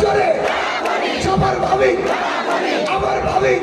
জোরে সবার ভাবি। আমার ভাবি।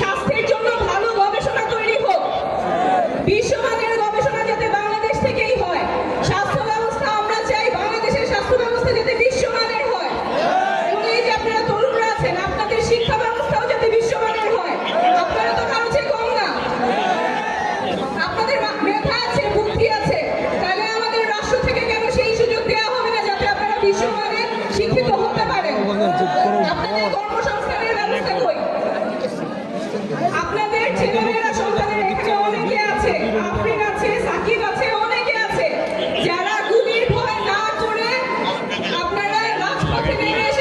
shall stay Obrigado.